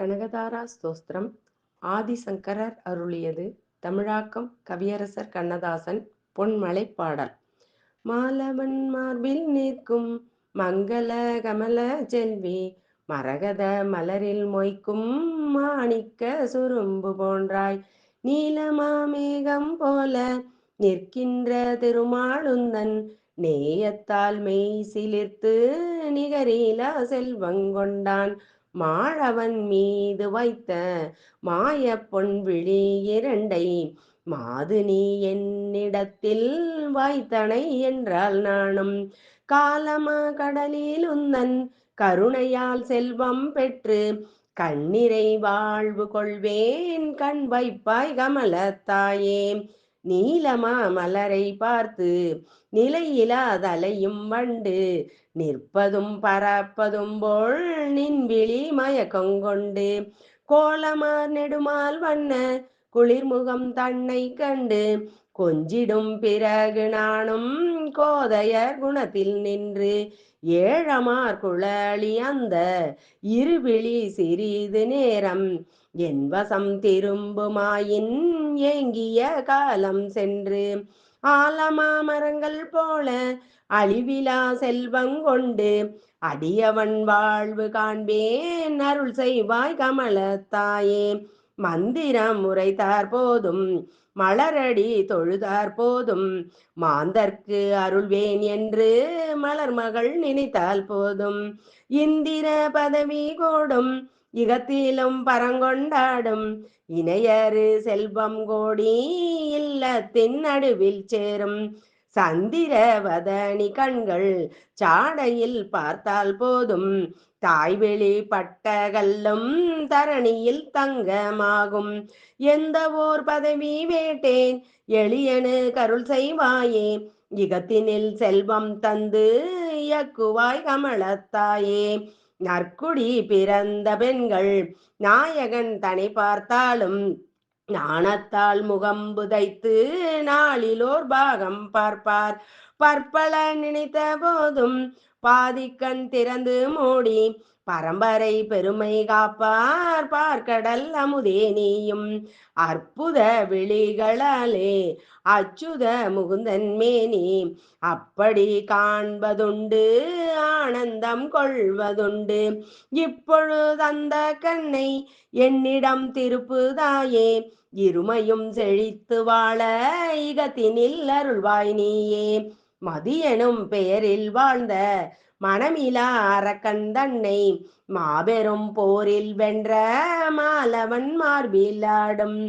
கனகதாரா ஸ்தோஸ்திரம் ஆதிசங்கரர் அருளியது தமிழாக்கம் கவியரசர் கண்ணதாசன் பொன்மலை பாடல். மாலவன் மார்பில் நிற்கும் மங்கள கமல செல்வி மரகத மலரில் மொய்க்கும் மாணிக்க சுரும்பு போன்றாய். நீலமாமேகம் போல நிற்கின்ற திருமாளுந்தன் நேயத்தால் மெய் சிலிர்த்து நிகரிலா செல்வங்கொண்டான். மாழவன் மீது வைத்த மாய பொன் விழி இரண்டை மாது நீ என்னிடத்தில் வாய்த்தனை என்றால் நானும் காலமா கடலில் உந்தன் கருணையால் செல்வம் பெற்று கண்ணிறை வாழ்வு கொள்வேன் கண் வைப்பாய் கமலத்தாயே நீலமா மலரை பார்த்து நிலையிலாதலையும் வண்டு நிற்பதும் பறப்பதும் போல் நின்விழி மயக்கங்கொண்டு கோலமார் நெடுமால் வண்ண குளிர்முகம் தன்னை கண்டு கொஞ்சிடும் பிறகு நானும் கோதையர் குணத்தில் நின்று ஏழமார் குழலி அந்த இருவிழி சிறிது நேரம் என் வசம் திரும்புமாயின் ஏங்கிய காலம் சென்று ஆலமா மரங்கள் போல அழிவிலா செல்வம் கொண்டு அடியவன் வாழ்வு காண்பேன் அருள் செய்வாய் கமலத்தாயே. மந்திரம் உரைத்தார் போதும் மலரடி தொழுதார் போதும். மாந்தர்க்கு அருள்வேன் என்று மலர் மகள் நினைத்தால் போதும். இந்திர பதவி கோடும் இகத்திலும் பரங்கொண்டாடும். இணையரு செல்வம் கோடி இல்லத்தின் நடுவில் சேரும். சந்திரவதனி கண்கள் சாடையில் பார்த்தால் போதும். தாய்வெளி பட்டகல்லும் தரணியில் தங்கமாகும். எந்த ஓர் பதவி வேட்டேன்? எளியனு கருள் செய்வாயே. இகத்தினில் செல்வம் தந்து இயக்குவாய் கமலத்தாயே. நற்குடி பிறந்த பெண்கள் நாயகன் தனி பார்த்தாலும் நாணத்தால் முகம் புதைத்து நாளிலோர் பாகம் பார்ப்பார். பற்பல நினைத்த போதும் பாதிக்கண் திறந்து மூடி பரம்பரை பெருமை காப்பார் பார்க்கடல் அமுதே நீயும். அற்புத விழிகளாலே அச்சுத முகுந்தன் மேனி. அப்படி காண்பதுண்டு ஆனந்தம் கொள்வதுண்டு. இப்பொழுது அந்த கண்ணை என்னிடம் திருப்புதாயே. இருமையும் செழித்து வாழ இகத்தினில் அருள்வாய் நீயே. மதியனும் பெயரில் வாழ்ந்த மனமிலா அரக்கன் தன்னை மாபெரும் போரில் வென்ற மாலவன் மார்பில் ஆடும்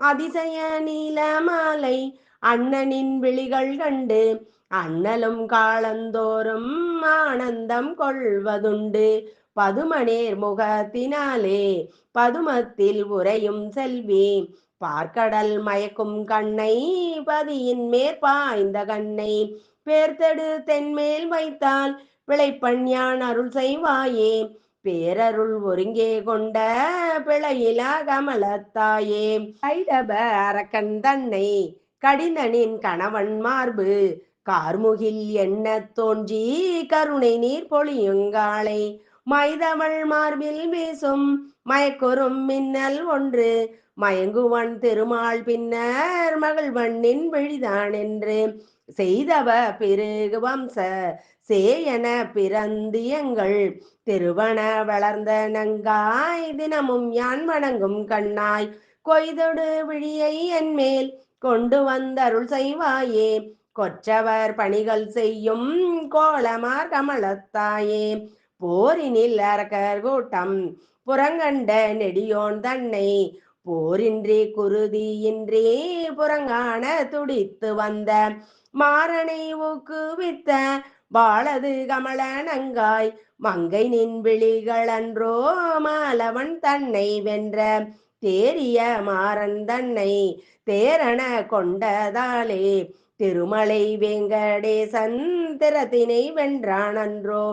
அதிசய நீல மாலை அண்ணனின் விழிகள் கண்டு அண்ணலும் காலந்தோறும் ஆனந்தம் கொள்வதுண்டு. பதுமநேர் முகத்தினாலே பதுமத்தில் உரையும் செல்வி பார்க்கடல் மயக்கும் கண்ணை பதியின் மேற்பாய்ந்த கண்ணை பேர்த்தெடு தென்மேல் வைத்தால் பிழைப்பண் யான் அருள் செய்வாயே. பேரருள் ஒருங்கே கொண்ட பிழையிலா கமலத்தாயே. கைடப அரக்கன் தன்னை கடினனின் கணவன் மார்பு. கார்முகில் என்ன தோன்றி கருணை நீர் பொழியுங்காலை மைதவள் மார்பில் வீசும் மயக்கொரும் மின்னல் ஒன்று. மயங்குவன் திருமால் பின்னர் மகள்வண்ணின் விழிதான் என்று செய்தவ பெருகுவம்ச சேயன பிறந்தியங்கள். திருவன வளர்ந்த நங்காய் தினமும் யான் வணங்கும் கண்ணாய். கொய்தொடு விழியை என்மேல் கொண்டு வந்தருள் செய்வாயே. கொற்றவர் பணிகள் செய்யும் கோலமார் கமலத்தாயே. போரினில் அரக்கர் கூட்டம் புறங்கண்ட நெடியோன் தன்னை. போரின்றி குருதியின்றி புறங்கான துடித்து வந்த மாறனை ஊக்குவித்த வாழது கமல நங்காய் மங்கை நின் விழிகளன்றோ மாலவன் தன்னை வென்ற தேரிய மாறன் தன்னை தேரண கொண்டதாலே திருமலை வேங்கடேசன் திறத்தினை வென்றானன்றோ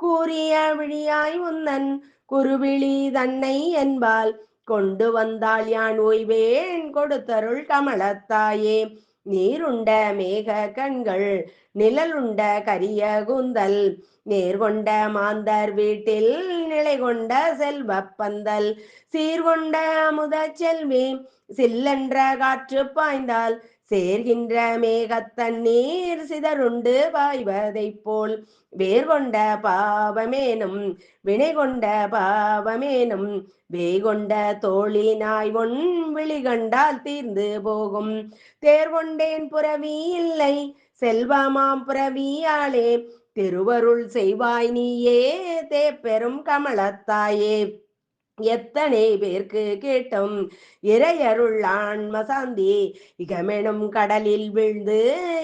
கூறிய விழியாய் உந்தன் குருவிழி தன்னை என்பால் கொண்டு வந்தால் யான் ஓய்வேன் கொடுத்தருள் கமலத்தாயே நீருண்ட மேக கண்கள் நிழலுண்ட கரிய கூந்தல் நேர்கொண்ட மாந்தர் வீட்டில் நிலை கொண்ட செல்வ பந்தல் சீர்கொண்ட அமுத செல்வி சில்லென்ற காற்று பாய்ந்தால் சேர்கின்ற மேகத்தண்ணீர் சிதறுண்டு பாய்வதைப் போல் வேர்கொண்ட பாவமேனும் வினை கொண்ட பாவமேனும் வேகொண்ட தோழினாய் ஒன் விழிகண்டால் தீர்ந்து போகும். தேர் கொண்டேன் புறவி இல்லை செல்வமாம் புறவியாளே திருவருள் செய்வாய் நீயே தேப்பெரும் கமலத்தாயே. எத்தனை பேர்க்கு கேட்டும்? இறையருள் ஆன்மசாந்தி இகமெனும் கடலில் விழுந்து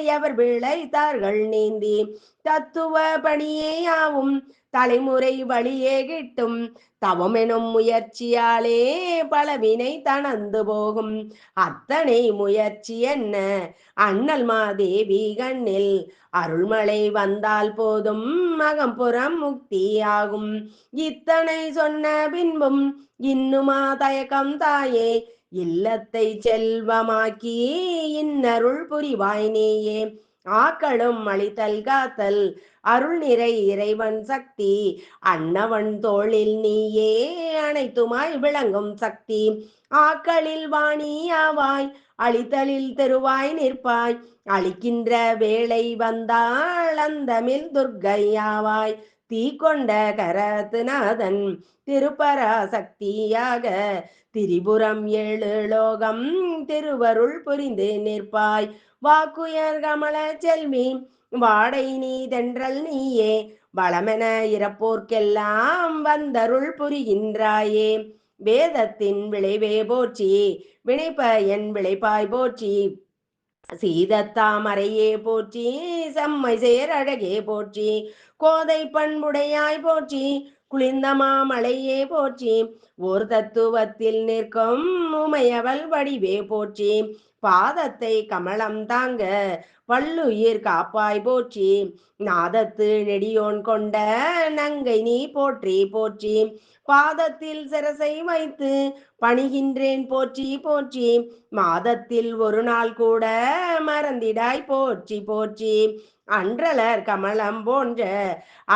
எவர் விளைத்தார்கள் நீந்தி? தத்துவ பணியேயாவும் தலைமுறை வழியே கிட்டும். தவமெனும் முயற்சியாலே பலவினை தணந்து போகும். அத்தனை முயற்சி என்ன? அண்ணல் மாதேவி கண்ணில் அருள்மழை வந்தால் போதும். மகம்புறம் முக்தியாகும். இத்தனை சொன்ன பின்பும் இன்னுமா தயக்கம் தாயே? இல்லத்தை செல்வமாக்கி இன்னருள் புரிவாய் நீயே. ஆக்களும் அழித்தல் காத்தல் அருள் நிறை இறைவன் சக்தி அன்னவன் தோளில் நீயே அனைத்துமாய் விளங்கும் சக்தி. ஆக்களில் வாணியாவாய் அழித்தலில் தெருவாய் நிற்பாய். அழிக்கின்ற வேளை வந்தால் அந்தமில் துர்க்கையாவாய் தீ கொண்ட கரத்துநாதன் திருப்பராசக்தியாக திரிபுரம் ஏழு லோகம் திருவருள் புரிந்து நிற்பாய். வாக்குயர் கமல செல்வி வாடை நீ தென்றல் நீயே வளமென இறப்போர்க்கெல்லாம் வந்தருள் புரிகின்றாயே. வேதத்தின் விளைவே போற்றி வினைப்பயன் விளைப்பாய் போற்றி. சீதத்தாமரையே போற்றி செம்மை சேர் அழகே போற்றி. கோதை பண்புடையாய் போற்றி குளிர்ந்த மாமலையே போற்றி. ஓர் தத்துவத்தில் நிற்கும் உமையவள் வடிவே போற்றி. பாதத்தை கமலம் தாங்க பல்லுயிர் காப்பாய் போற்றி. நாதத்து நெடியோன் கொண்ட நங்கை நீ போற்றி போற்றி. பாதத்தில் சிரசை வைத்து பணிகின்றேன் போற்றி போற்றி. மாதத்தில் ஒரு நாள் கூட மறந்திடாய் போற்றி போற்றி. அன்றலர் கமலம் போன்ற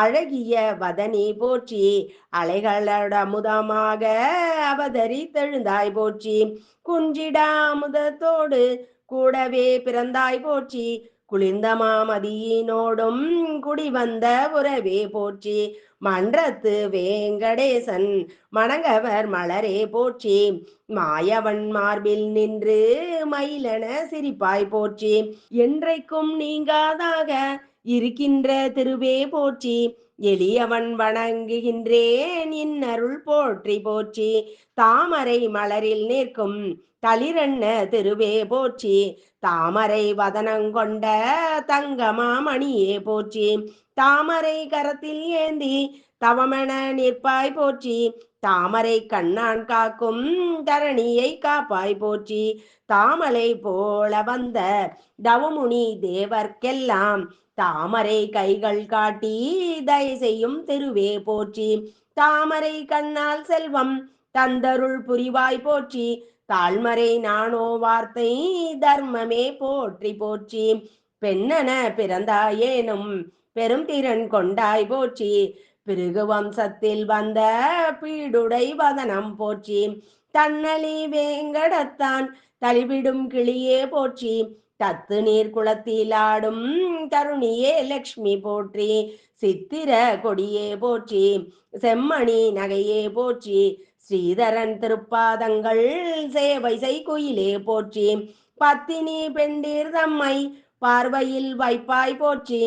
அழகிய வதனி போற்றி. அலைகளோட அமுதமாக அவதரித்தெழுந்தாய் போற்றி. குஞ்சிடா அமுதத்தோடு கூடவே பிறந்தாய் போற்றி. குளிர்ந்த மாமதியினோடும் குடி வந்த உறவே போற்றி. மன்றத்து வேங்கடேசன் மணங்கவர் மலரே போற்றி. மாயவன் மார்பில் நின்று மயிலென சிரிப்பாய் போற்றி. என்றைக்கும் நீங்காதாக இருக்கின்ற திருவே போற்றி. எளியவன் வணங்குகின்றேன். இன்னருள் போற்றி போற்றி. தாமரை மலரில் நிற்கும் தளிரண்ண திருவே போற்றி. தாமரை வதனங்கொண்ட தங்கமாமணியே போற்றி. தாமரை கரத்தில் ஏந்தி தவமென நிற்பாய் போற்றி. தாமரை கண்ணான் காக்கும் தரணியை காப்பாய் போற்றி. தாமரை போல வந்த தவமுனி தேவர்க்கெல்லாம் தாமரை கைகள் காட்டி தயை செய்யும் திருவே போற்றி. தாமரை கண்ணால் செல்வம் தந்தருள் புரிவாய் போற்றி. தாழ்மறை நானோ வார்த்தை தர்மமே போற்றி போற்றி. பெண்ணன பிறந்தாயேனும் பெரும் திறன் கொண்டாய் போற்றி. பிருகு வம்சத்தில் வந்த பீடுடை வதனம் போற்றி. தன்னலி வேங்கடத்தான் தளிவிடும் கிளியே போற்றி. தத்து நீர் குளத்தில் ஆடும். தருணியே லக்ஷ்மி போற்றி. சித்திர கொடியே போற்றி. செம்மணி நகையே போற்றி. ஸ்ரீதரன் திருப்பாதங்கள் சேவை செய் குயிலே போற்றி. பத்தினி பெண்டீர் தம்மை பார்வையில் வைப்பாய் போற்றி.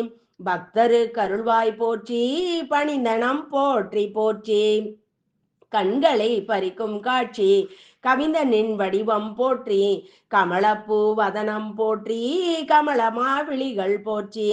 பக்தரு கருள்வாய் போற்றி. பணிந்தனம் போற்றி போற்றி. கண்களை பறிக்கும் காட்சி. கவிந்தனின் வடிவம் போற்றி கமலப்பூ வதனம் போற்றி கமலமா விழிகள் போற்றி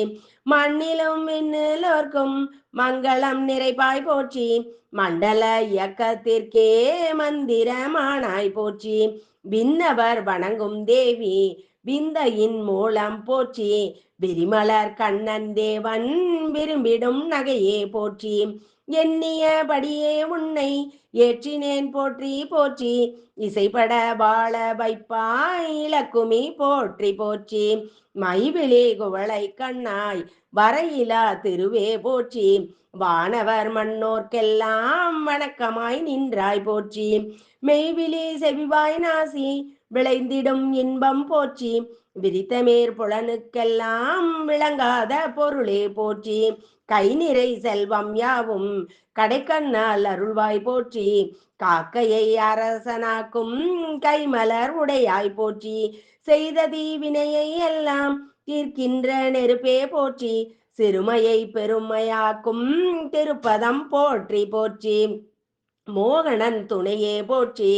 மண்ணிலும் விண்ணிலோர்க்கும் மங்களம் நிறைப்பாய் போற்றி மண்டல இயக்கத்திற்கே மந்திரமானாய் போற்றி விண்ணவர் வணங்கும் தேவி விந்தையின் மூலம் போற்றி விரிமலர் கண்ணன் தேவன் விரும்பிடும் நகையே போற்றி எண்ணியபடியே உன்னை ஏற்றினேன் போற்றி போற்றி. இசைப்பட வாழ வைப்பாய் இலக்குமி போற்றி போற்றி. மைவிழி குவளை கண்ணாய் வரையிலா திருவே போற்றி. வானவர் மண்ணோர்க்கெல்லாம் வணக்கமாய் நின்றாய் போற்றி. மெய்விழி செவிவாய் நாசி விளைந்திடும் இன்பம் போற்றி. விரித்தமேற் புலனுக்கெல்லாம் விளங்காத பொருளே போற்றி. கை நிறை செல்வம் யாவும் கடைக்கண்ணால் அருள்வாய் போற்றி. காக்கையை அரசனாக்கும் கைமலர் உடையாய் போற்றி. செய்த தீவினையை எல்லாம் தீர்க்கின்ற நெருப்பே போற்றி. சிறுமையை பெருமையாக்கும் திருப்பதம் போற்றி போற்றி. மோகனன் துணையே போற்றி.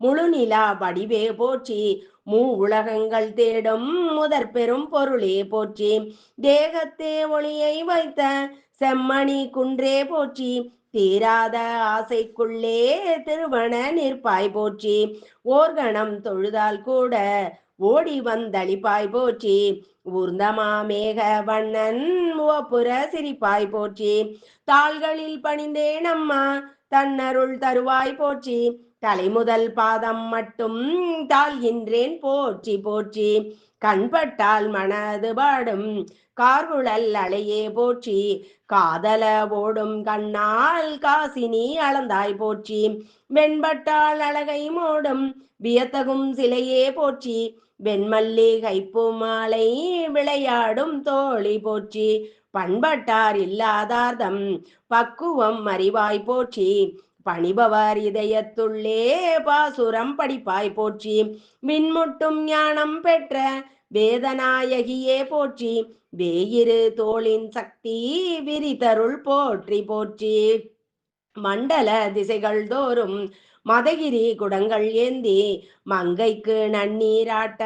முழுநிலா வடிவே போற்றி. மூ உலகங்கள் தேடும் முதற் பெரும் பொருளே போற்றி. தேகத்தே ஒளியை வைத்த செம்மணி குன்றே போற்றி. தீராத ஆசைக்குள்ளே திருவன நிற்பாய் போற்றி. ஓர்கணம் தொழுதால் கூட ஓடி வந்தளிப்பாய் போற்றி. ஊர்ந்தமா மேக வண்ணன் ஓப்புற சிரிப்பாய் போற்றி. தாள்களில் பணிந்தேன் அம்மா தன்னருள் தருவாய் போற்றி. தலைமுதல் பாதம் மட்டும் தாழ்கின்றேன். போற்றி போற்றி. கண்பட்டால் மனது பாடும். கார்குழல் அலையே போற்றி. காதல ஓடும் கண்ணால் காசினி அளந்தாய் போற்றி. வெண்பட்டால் அழகை மோடும். வியத்தகும் சிலையே போற்றி. கைப்பும் மாலை விளையாடும் தோழி போற்றி. பண்பட்டார் இல்லாதார்தம். பக்குவம் அறிவாய் போற்றி. பணிபவர் இதயத்துள்ளே பாசுரம் படிப்பாய் போற்றி. மின்முட்டும் ஞானம் பெற்ற வேதநாயகியே போற்றி. வேயிரு தோளின் சக்தி விரிதருள் போற்றி போற்றி. மண்டல திசைகள் தோறும் மதகிரி குடங்கள் ஏந்தி மங்கைக்கு நன்னீராட்ட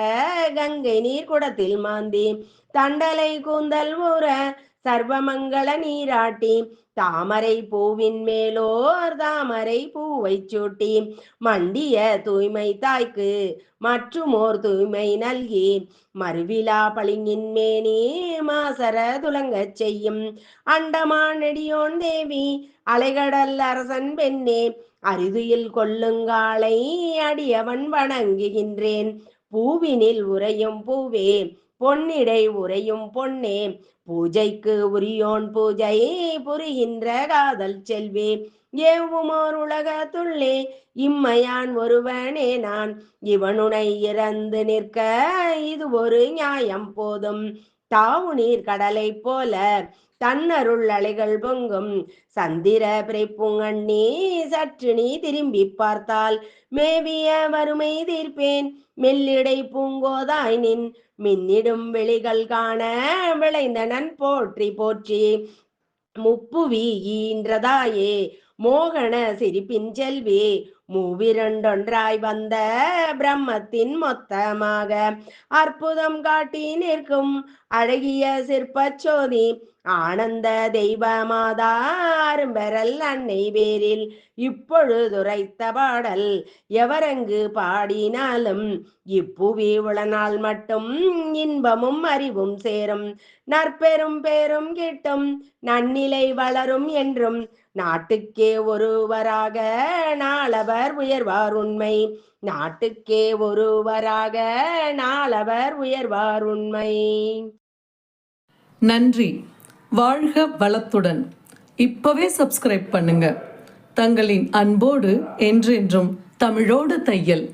கங்கை நீர் குடத்தில் மாந்தி. தண்டலை கூந்தல் ஊற சர்வமங்கள நீராட்டி தாமரை பூவின் மேலோர் தாமரை பூவை சூட்டி மண்டிய தூய்மை தாய்க்கு மற்றுமோர் தூய்மை நல்கி. மறுவிழா பளிங்கின் மேனி மாசர துலங்கச் செய்யும். அண்டமான் நெடியோன் தேவி அலைகடல் அரசன் பெண்ணே அரிதுயில் கொள்ளுங்காலை அடியவன் வணங்குகின்றேன். பூவினில் உறையும் பூவே பொன்னிடை உறையும் பொன்னே பூஜைக்கு உரியோன் பூஜை புரிகின்ற காதல் செல்வே. ஏவுமோர் உலகத்துள்ளே இம்மையான் ஒருவனே நான். இவனுனை இறந்து நிற்க இது ஒரு நியாயம் போதும். தாவுநீர் கடலை போல தன்னருள் அலைகள் பொங்கும். சந்திர பிறைப்புங்கண்ணி சற்று நீ திரும்பி பார்த்தால் மேவிய வறுமை தீர்ப்பேன். மெல்லிடை பூங்கோதாய் நின் மின்னிடும் வெளிகள் காண விளைந்தனன் போற்றி போற்றி. முப்புவி ஈன்றதாயே மோகன சிரிப்பின் செல்வி மூவிரண்டொன்றாய் வந்த பிரம்மத்தின் மொத்தமாக அற்புதம் காட்டி நிற்கும் அழகிய சிற்பச்சோதி ஆனந்த தெய்வமாதா அரும்பெறல் அன்னை வேரில். இப்பொழுதுரைத்த பாடல் எவரங்கு பாடினாலும் இப்புவி உளனால் மட்டும் இன்பமும் அறிவும் சேரும். நற்பெரும் பேரும் கிட்டும் நன்னிலை வளரும் என்றும் நாட்டுக்கே ஒருவராக நாளவர் உயர்வார் உண்மை. நாட்டுக்கே ஒருவராக நாளவர் உயர்வார் உண்மை. நன்றி. வாழ்க வளத்துடன். இப்பவே சப்ஸ்கிரைப் பண்ணுங்க. தங்களின் அன்போடு என்றென்றும் தமிழோடு தையல்.